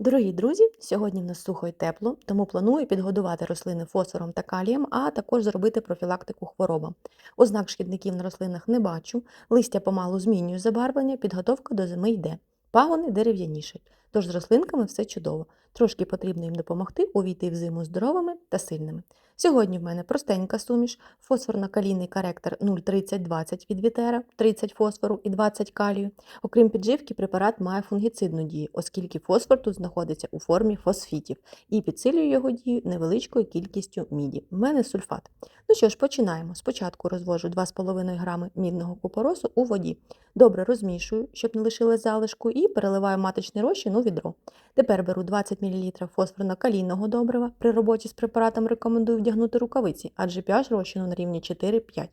Дорогі друзі, сьогодні в нас сухо і тепло, тому планую підгодувати рослини фосфором та калієм, а також зробити профілактику хворобам. Ознак шкідників на рослинах не бачу, листя помалу змінює забарвлення, підготовка до зими йде. Пагони дерев'янішать, тож з рослинками все чудово. Трошки потрібно їм допомогти увійти в зиму здоровими та сильними. Сьогодні в мене простенька суміш, фосфорно-калійний коректор 0,30-20 від Вітера, 30 фосфору і 20 калію. Окрім підживки, препарат має фунгіцидну дію, оскільки фосфор тут знаходиться у формі фосфітів і підсилює його дію невеличкою кількістю міді. В мене сульфат. Ну що ж, починаємо. Спочатку розвожу 2,5 грами мідного купоросу у воді. Добре розмішую, щоб не лишилось залишку, і переливаю маточний розчин відро. Тепер беру 20 мл фосфорно-калійного добрива. При роботі з препаратом рекомендую вдягнути рукавиці, адже pH розчину на рівні 4-5.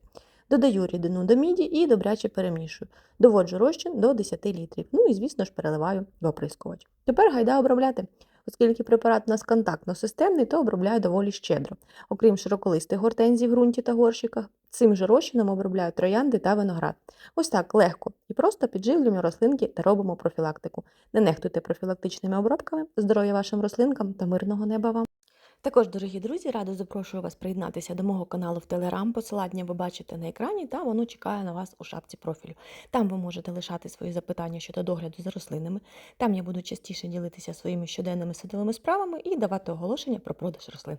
Додаю рідину до міді і добряче перемішую. Доводжу розчин до 10 літрів. Ну і, звісно ж, переливаю в оприскувач. Тепер гайда обробляти. Оскільки препарат у нас контактно-системний, то обробляю доволі щедро. Окрім широколистих гортензій в ґрунті та горщиках, цим же розчином обробляю троянди та виноград. Ось так легко і просто підживлюємо рослинки та робимо профілактику. Не нехтуйте профілактичними обробками, здоров'я вашим рослинкам та мирного неба вам. Також, дорогі друзі, радо запрошую вас приєднатися до мого каналу в Телеграм. Посилання ви бачите на екрані, та воно чекає на вас у шапці профілю. Там ви можете лишати свої запитання щодо догляду за рослинами. Там я буду частіше ділитися своїми щоденними садовими справами і давати оголошення про продаж рослин.